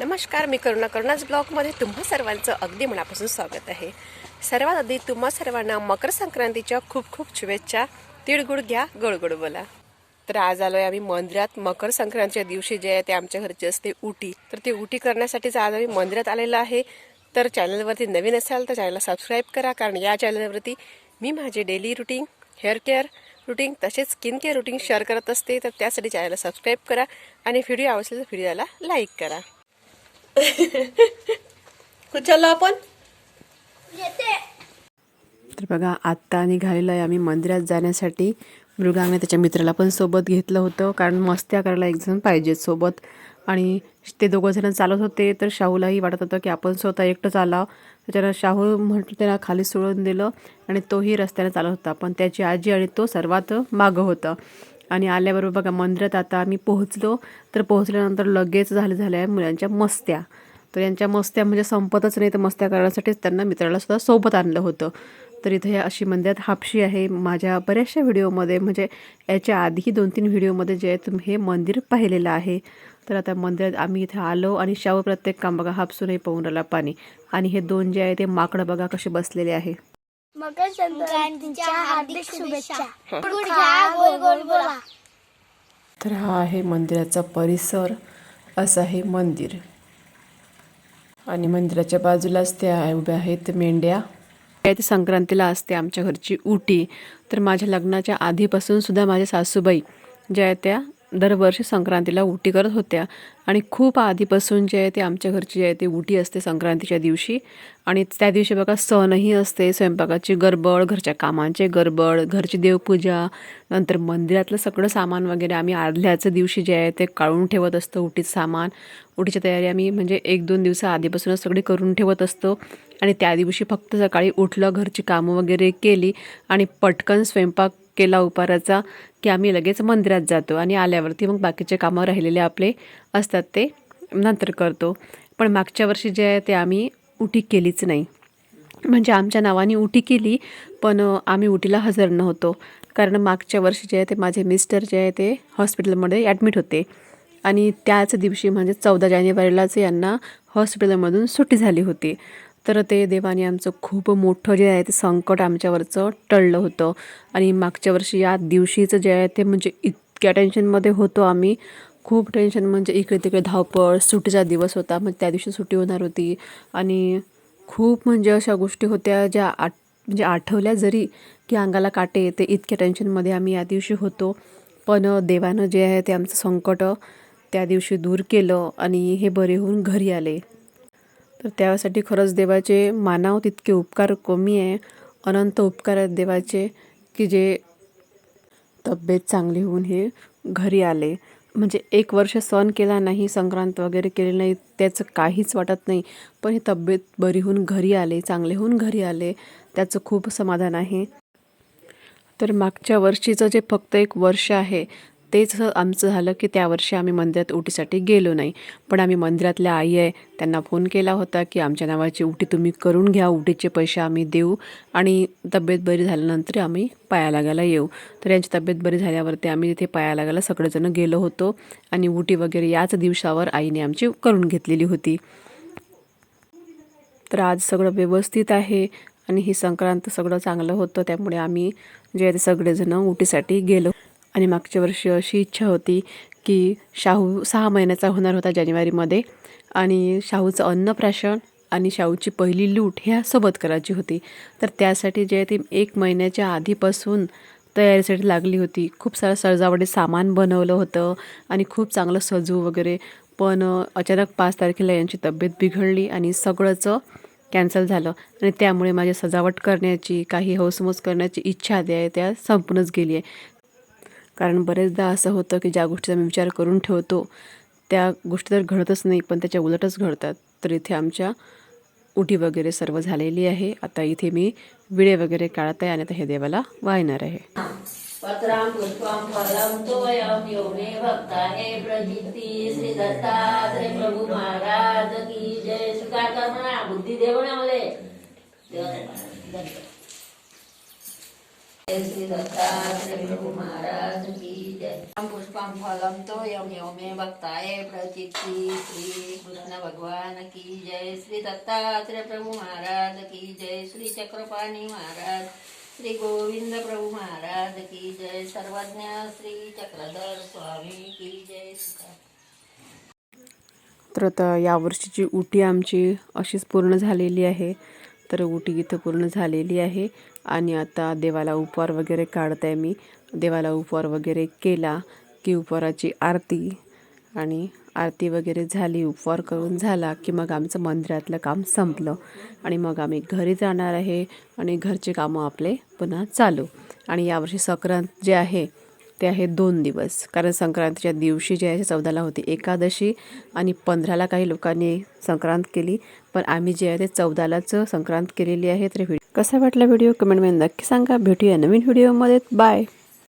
नमस्कार मी करुणा करुणाच ब्लॉगमध्ये तुम्हा सर्वांचं अगदी मनापासून स्वागत आहे. सर्वात आधी तुम्हा सर्वांना मकर संक्रांतीच्या खूप खूप शुभेच्छा. तिळगुळ घ्या गोडगोड बोला. तर आज आलो आहे आम्ही मंदिरात. मकर संक्रांतीच्या दिवशी जे आहे ते आमच्या घरचे असते उटी. तर ती उटी करण्यासाठीच आज आम्ही मंदिरात आलेलो आहे. तर चॅनलवरती नवीन असाल तर चॅनलला सबस्क्राईब करा कारण या चॅनलवरती मी माझे daily routine hair care routine तसेच स्किन केअर रुटीन शेअर करत असते. तर त्यासाठी चॅनलला सबस्क्राईब करा आणि व्हिडिओ आवडला तर व्हिडिओला लाईक करा. कुठं आपण? तर बघा आत्ता निघालेलो आहे आम्ही मंदिरात जाण्यासाठी. मृगांगने त्याच्या मित्राला पण सोबत घेतलं होतं कारण मस्त्या करायला एक जण पाहिजे सोबत. आणि ते दोघं जण चालत होते तर शाहूलाही वाटत होतं की आपण स्वतः एकटं चालावं त्याच्यानं शाहू म्हटलं त्याला खाली सोडून दिलं आणि तोही रस्त्याने चालत होता. पण त्याची आजी आणि तो सर्वात मागं होता. आणि आल्याबरोबर बघा मंदिरात आता आम्ही पोहोचलो. तर पोहोचल्यानंतर लगेच झाले झाल्या मुलांच्या मस्त्या. तर यांच्या मस्त्या म्हणजे संपतच नाही तर मस्त्या करण्यासाठीच त्यांना मित्राला सुद्धा सोबत आणलं होतं. तर इथे अशी मंदिरात हापशी आहे माझ्या बऱ्याचशा व्हिडिओमध्ये. म्हणजे याच्या आधीही दोन तीन व्हिडिओमध्ये जे आहे तुम्ही हे मंदिर पाहिलेलं आहे. तर आता मंदिरात आम्ही इथे आलो आणि शाहू प्रत्येक काम बघा हापसूनही पाहून राहिला पाणी. आणि हे दोन जे आहे ते माकडं बघा कसे बसलेले आहे. मकर संक्रांतीच्या हार्दिक शुभेच्छा. गुड घ्या गोल गोल बोला. तर हा आहे मंदिराचा परिसर असं आहे मंदिर. आणि मंदिराच्या बाजूलाच त्या उभ्या आहेत मेंढ्या. ते संक्रांतीला असते आमच्या घरची उटी तर माझ्या लग्नाच्या आधीपासून सुद्धा माझ्या सासूबाई ज्या आहेत त्या दरवर्षी संक्रांतीला उटी करत होत्या. आणि खूप आधीपासून जे आहे ते आमच्या घरची जे आहे ते उटी असते संक्रांतीच्या दिवशी. आणि त्या दिवशी बघा सणही असते स्वयंपाकाची गडबड घरच्या कामांचे गडबड घरची देवपूजा नंतर मंदिरातलं सगळं सामान वगैरे आम्ही आदल्याचं दिवशी जे आहे ते काढून ठेवत असतो उटीचं सामान. उटीची तयारी आम्ही म्हणजे एक दोन दिवसा आधीपासूनच सगळी करून ठेवत असतो. आणि त्या दिवशी फक्त सकाळी उठलं घरची कामं वगैरे केली आणि पटकन स्वयंपाक केला उपाराचा की आम्ही लगेच मंदिरात जातो आणि आल्यावरती मग बाकीचे कामं राहिलेले आपले असतात ते नंतर करतो. पण मागच्या वर्षी जे आहे ते आम्ही उटी केलीच नाही. म्हणजे आमच्या नावाने उटी केली पण आम्ही उटीला हजर नव्हतो. कारण मागच्या वर्षी जे आहे ते माझे मिस्टर जे आहे ते हॉस्पिटलमध्ये ॲडमिट होते. आणि त्याच दिवशी म्हणजे चौदा जानेवारीलाच यांना हॉस्पिटलमधून सुट्टी झाली होती. तर ते देवाने आमचं खूप मोठं जे आहे ते संकट आमच्यावरचं टळलं होतं. आणि मागच्या वर्षी या दिवशीचं जे आहे ते म्हणजे इतक्या टेन्शनमध्ये होतो आम्ही. खूप टेन्शन म्हणजे इकडे तिकडे धावपळ सुट्टीचा दिवस होता मग त्या दिवशी सुट्टी होणार होती. आणि खूप म्हणजे अशा गोष्टी होत्या ज्या आठ म्हणजे आठवल्या जरी की अंगाला काटे येते इतक्या टेन्शनमध्ये आम्ही या दिवशी होतो. पण देवानं जे आहे ते आमचं संकट त्या दिवशी दूर केलं आणि हे बरे होऊन घरी आले. तर त्यासाठी खरंच देवाचे मानाव तितके उपकार कमी आहे. अनंत उपकार आहेत देवाचे की जे तब्येत चांगली होऊन हे घरी आले. म्हणजे एक वर्ष सण केला नाही संक्रांत वगैरे केली नाही त्याचं काहीच वाटत नाही. पण हे तब्येत बरी होऊन घरी आले चांगले होऊन घरी आले त्याचं खूप समाधान आहे. तर मागच्या वर्षीचं जे फक्त एक वर्ष आहे तेच आमचं झालं की त्या वर्षी आम्ही मंदिरात उटीसाठी गेलो नाही. पण आम्ही मंदिरातल्या आई आहे त्यांना फोन केला होता की आमच्या नावाची उटी तुम्ही करून घ्या उटीचे पैसे आम्ही देऊ आणि तब्येत बरी झाल्यानंतर आम्ही पाया लागायला येऊ. तर यांची तब्येत बरी झाल्यावरती आम्ही तिथे पाया लागायला सगळेजण गेलो होतो आणि उटी वगैरे याच दिवसावर आईने आमची करून घेतलेली होती. तर आज सगळं व्यवस्थित आहे आणि ही संक्रांत सगळं चांगलं होतं त्यामुळे आम्ही जे आहे ते सगळेजण उटीसाठी गेलो. आणि मागच्या वर्षी अशी इच्छा होती की शाहू सहा महिन्याचा होणार होता जानेवारीमध्ये. आणि शाहूचं अन्नप्राशन आणि शाहूची पहिली लूट ह्या सोबत करायची होती. तर त्यासाठी जे आहे एक महिन्याच्या आधीपासून तयारीसाठी लागली होती. खूप सारं सजावटी सामान बनवलं होतं आणि खूप चांगलं सजू वगैरे. पण अचानक पाच तारखेला यांची तब्येत बिघडली आणि सगळंच कॅन्सल झालं. आणि त्यामुळे माझी सजावट करण्याची काही हौसमौस करण्याची इच्छा द्या आहे त्या संपूनच गेली आहे. कारण बरेचदा असं होतं की ज्या गोष्टीचा मी विचार करून ठेवतो त्या गोष्टी तर घडतच नाही पण त्याच्या उलटच घडतात. तर इथे आमच्या उठी वगैरे सर्व झालेली आहे. आता इथे मी विडे वगैरे काढत आहे आणि आता हे देवाला वाहणार आहे. पत्रां पुष्पं फलं तोयं यो मे भक्ता हे प्रदीप्ती श्री दत्तात्रय प्रभु महाराज की जय. स्वीकार कर म्हणा बुद्धी देव ना मले जय श्री दत्तात्रय प्रभु महाराज की श्री कृष्ण भगवान की जय श्री दत्तात्रय प्रभु महाराज की जय श्री चक्रपाणी महाराज श्री गोविंद प्रभु महाराज की जय सर्वज्ञ श्री चक्रधर स्वामी की जय श्री तर आता यावर्षीची उटी आमची अशीच पूर्ण झालेली आहे. तर उटी इथं पूर्ण झालेली आहे. आणि आता देवाला उपवार वगैरे काढते मी. देवाला उपवार वगैरे केला की उपवाराची आरती आणि आरती वगैरे झाली उपवार करून झाला की मग आमचं मंदिरातलं काम संपलं आणि मग आम्ही घरी जाणार आहे आणि घरचे कामं आपले पुन्हा चालू. आणि यावर्षी संक्रांत जे आहे ते आहे दोन दिवस. कारण संक्रांतीच्या दिवशी जे आहे चौदाला होती एकादशी आणि पंधराला काही लोकांनी संक्रांत केली. पण आम्ही जे आहे ते चौदालाच संक्रांत केलेली आहे. तर व्हिडिओ कसा वाटला व्हिडिओ कमेंटमध्ये नक्की सांगा. भेटूया नवीन व्हिडिओमध्ये. बाय.